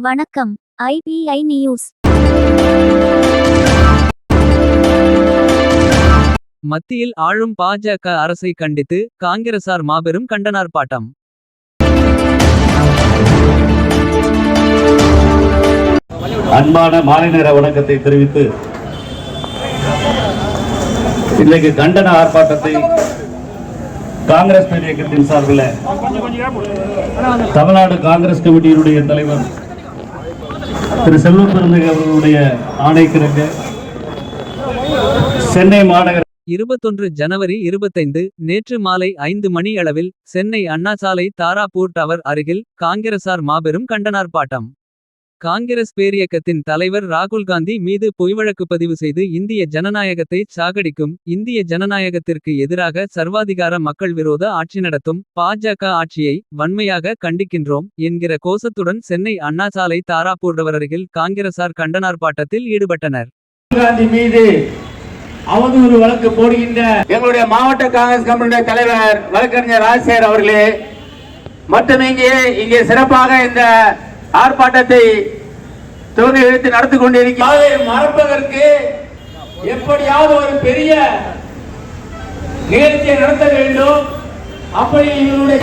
வணக்கம் IBI news. மத்தியில் ஆளும் பாஜக அரசை கண்டித்து காங்கிரசார் மாபெரும் கண்டனார்ப்பாட்டம் அன்பான மாலை நேர வணக்கத்தை தெரிவித்து இன்றைக்கு கண்டன ஆர்ப்பாட்டத்தை காங்கிரஸ் பேர் இயக்கத்தின் சார்பில் தமிழ்நாடு காங்கிரஸ் கமிட்டியினுடைய தலைவர் திரு செல்வ அவர்களுடைய ஆணைக்கிணங்க சென்னை மாநகர இருபத்தொன்று ஜனவரி இருபத்தைந்து நேற்று மாலை ஐந்து மணி அளவில் சென்னை அண்ணாசாலை தாராபூர் டவர் அருகில் காங்கிரசார் மாபெரும் கண்டனார்ப்பாட்டம் காங்கிரஸ் பேரியக்கத்தின் தலைவர் ராகுல் காந்தி மீது பொய்வழக்கு பதிவு செய்து இந்திய ஜனநாயகத்தை சாகடிக்கும் இந்திய ஜனநாயகத்திற்கு எதிராக சர்வாதிகார மக்கள் விரோத ஆட்சி நடத்தும் பாஜக ஆட்சியை வன்மையாக கண்டிக்கின்றோம் என்கிற கோஷத்துடன் சென்னை அண்ணாசாலை தாராபூர் அருகில் காங்கிரசார் கண்டனார்ப்பாட்டத்தில் ஈடுபட்டனர். காந்தி மீது அவதூறு வழக்கு போடுகின்ற எங்களுடைய மாவட்ட காங்கிரஸ் கமிட்டியுடைய தலைவர் வழக்கறிஞர் ராஜசேகர் அவர்களே மற்றும் இங்கே இங்கே சிறப்பாக இந்த ஆர்ப்பாட்டத்தை துவங்கி எழுத்து நடத்தி கொண்டிருக்கிறார் மறப்பதற்கு எப்படியாவது ஒரு பெரிய நிகழ்ச்சியை நடத்த வேண்டும். அப்படி இவருடைய